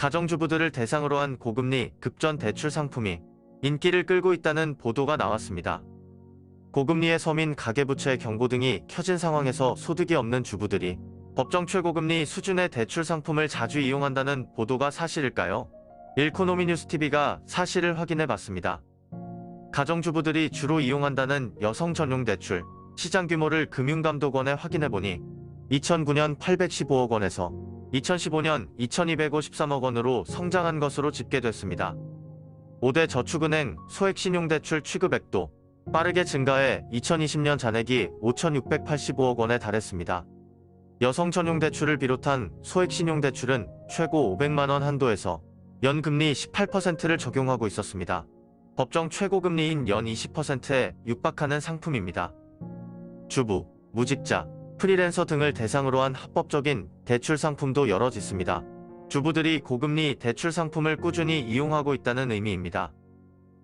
가정주부들을 대상으로 한 고금리 급전 대출 상품이 인기를 끌고 있다는 보도가 나왔습니다. 고금리의 서민 가계부채 경고 등이 켜진 상황에서 소득이 없는 주부들이 법정 최고금리 수준의 대출 상품을 자주 이용한다는 보도가 사실일까요? 일코노미 뉴스TV가 사실을 확인해 봤습니다. 가정주부들이 주로 이용한다는 여성 전용 대출 시장 규모를 금융감독원에 확인해 보니 2009년 815억 원에서 2015년 2253억 원으로 성장한 것으로 집계됐습니다. 5대 저축은행 소액신용대출 취급액도 빠르게 증가해 2020년 잔액이 5,685억 원에 달했습니다. 여성 전용 대출을 비롯한 소액 신용 대출은 최고 500만 원 한도에서 연금리 18%를 적용하고 있었습니다. 법정 최고 금리인 연 20%에 육박하는 상품입니다. 주부, 무직자, 프리랜서 등을 대상으로 한 합법적인 대출 상품도 여럿 있습니다. 주부들이 고금리 대출 상품을 꾸준히 이용하고 있다는 의미입니다.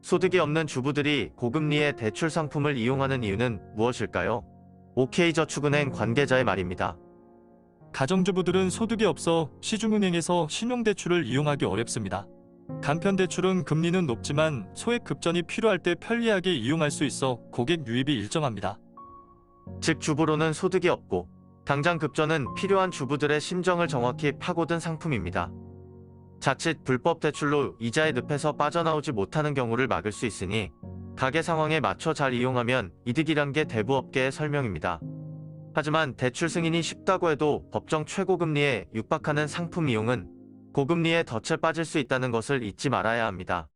소득이 없는 주부들이 고금리의 대출 상품을 이용하는 이유는 무엇일까요? OK저축은행 관계자의 말입니다. 가정주부들은 소득이 없어 시중은행에서 신용대출을 이용하기 어렵습니다. 간편대출은 금리는 높지만 소액 급전이 필요할 때 편리하게 이용할 수 있어 고객 유입이 일정합니다. 즉 주부로는 소득이 없고 당장 급전은 필요한 주부들의 심정을 정확히 파고든 상품입니다. 자칫 불법 대출로 이자의 늪에서 빠져나오지 못하는 경우를 막을 수 있으니 가계 상황에 맞춰 잘 이용하면 이득이란 게 대부업계의 설명입니다. 하지만 대출 승인이 쉽다고 해도 법정 최고금리에 육박하는 상품 이용은 고금리에 덫에 빠질 수 있다는 것을 잊지 말아야 합니다.